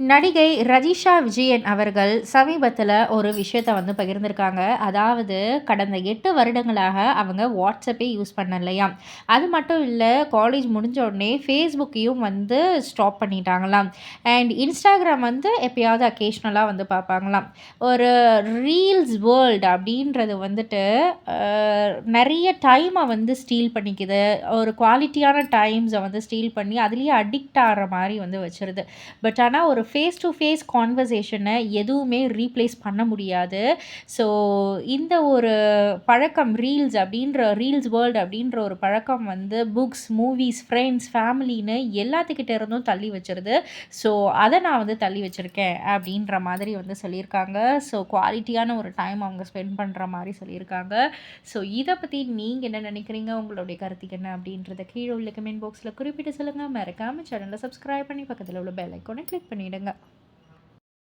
நடிகை ரஜிஷா விஜயன் அவர்கள் சமீபத்தில் ஒரு விஷயத்த வந்து பகிர்ந்திருக்காங்க. அதாவது கடந்த எட்டு வருடங்களாக அவங்க வாட்ஸ்அப்பே யூஸ் பண்ணலையாம் அது மட்டும் இல்லை காலேஜ் முடிஞ்ச உடனே ஃபேஸ்புக்கையும் வந்து ஸ்டாப் பண்ணிட்டாங்களாம். அண்ட் இன்ஸ்டாகிராம் வந்து எப்பயாவது அக்கேஷ்னலாக வந்து பார்ப்பாங்களாம். ஒரு ரீல்ஸ் வேர்ல்டு அப்படின்றது வந்துட்டு நிறைய டைமை வந்து ஸ்டீல் பண்ணிக்குது. ஒரு குவாலிட்டியான டைம்ஸை வந்து ஸ்டீல் பண்ணி அதுலேயே அடிக்ட் ஆகிற மாதிரி வந்து வச்சுருது. பட் ஆனால் ஒரு ஃபேஸ் டு ஃபேஸ் கான்வர்சேஷனை எதுவுமே ரீப்ளேஸ் பண்ண முடியாது. ஸோ இந்த ஒரு பழக்கம் ரீல்ஸ் அப்படின்ற ரீல்ஸ் வேர்ல்டு அப்படின்ற ஒரு பழக்கம் வந்து புக்ஸ் மூவிஸ் ஃப்ரெண்ட்ஸ் ஃபேமிலின்னு எல்லாத்துக்கிட்ட இருந்தும் தள்ளி வச்சிருது. ஸோ அதை நான் வந்து தள்ளி வச்சுருக்கேன் அப்படின்ற மாதிரி வந்து சொல்லியிருக்காங்க. ஸோ குவாலிட்டியான ஒரு டைம் அவங்க ஸ்பெண்ட் பண்ணுற மாதிரி சொல்லியிருக்காங்க. ஸோ இதை பற்றி நீங்கள் என்ன நினைக்கிறீங்க? உங்களுடைய கருத்துக்கு என்ன அப்படின்றத கீழே உள்ள கமெண்ட் பாக்ஸில் குறிப்பிட்டு சொல்லுங்கள் மறக்காமல் சேனலை சப்ஸ்கிரைப் பண்ணி பக்கத்தில் உள்ள பெல் ஐக்கோனை கிளிக் பண்ணிவிடுங்க பண்ணிடுங்க